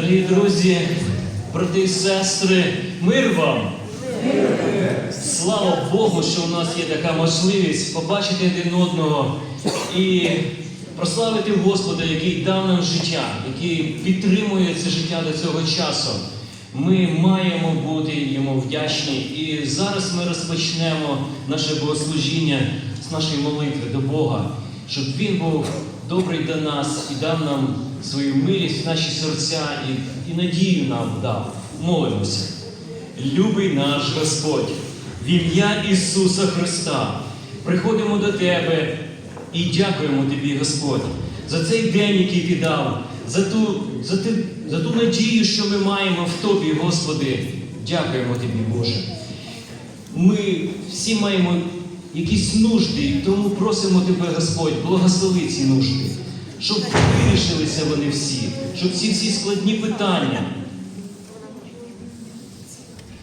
Дорогі друзі, брати і сестри, мир вам! Слава Богу, що у нас є така можливість побачити один одного і прославити Господа, який дав нам життя, який підтримує це життя до цього часу. Ми маємо бути йому вдячні. І зараз ми розпочнемо наше богослужіння з нашої молитви до Бога, щоб Він був добрий до нас і дав нам свою милість в наші серця і, і надію нам дав. Молимося. Любий наш Господь, в ім'я Ісуса Христа, приходимо до Тебе і дякуємо Тобі, Господь, за цей день, який Ти дав, за ту, за, ти, за ту надію, що ми маємо в Тобі, Господи. Дякуємо Тобі, Боже. Ми всі маємо якісь нужди, тому просимо Тебе, Господь, благослови ці нужди, щоб вирішилися вони всі, щоб ці всі складні питання.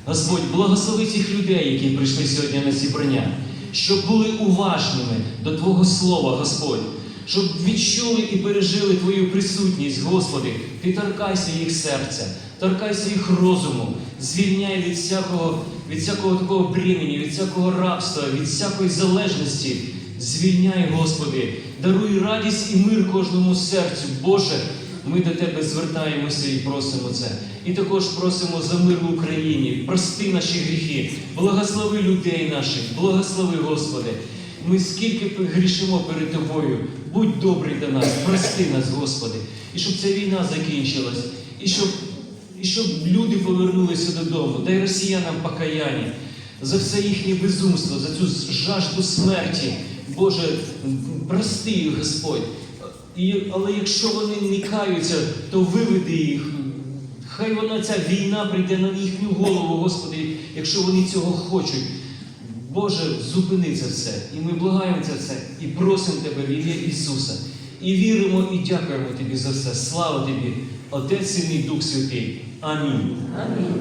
Господь, благослови цих людей, які прийшли сьогодні на зібрання, щоб були уважними до Твого Слова, Господь, щоб відчули і пережили Твою присутність, Господи. Ти торкайся їх серця, торкайся їх розуму, звільняй від всякого, від всякого такого бремені, від всякого рабства, від всякої залежності. Звільняй, Господи, даруй радість і мир кожному серцю, Боже. Ми до Тебе звертаємося і просимо це. І також просимо за мир в Україні, прости наші гріхи, благослови людей наших, благослови, Господи. Ми скільки грішимо перед Тобою, будь добрий до нас, прости нас, Господи, і щоб ця війна закінчилась, і щоб, і щоб люди повернулися додому, дай росіянам покаяння за все їхнє безумство, за цю жажду смерті. Боже, прости їх, Господь. І, але якщо вони не то виведи їх. Хай вона ця війна прийде на їхню голову, Господи, якщо вони цього хочуть. Боже, зупини це все. І ми благаємо це все і просимо Тебе в ім'я Ісуса. І віримо і дякуємо Тобі за все. Слава Тобі, Отець і Дух Святий. Амінь. Амінь.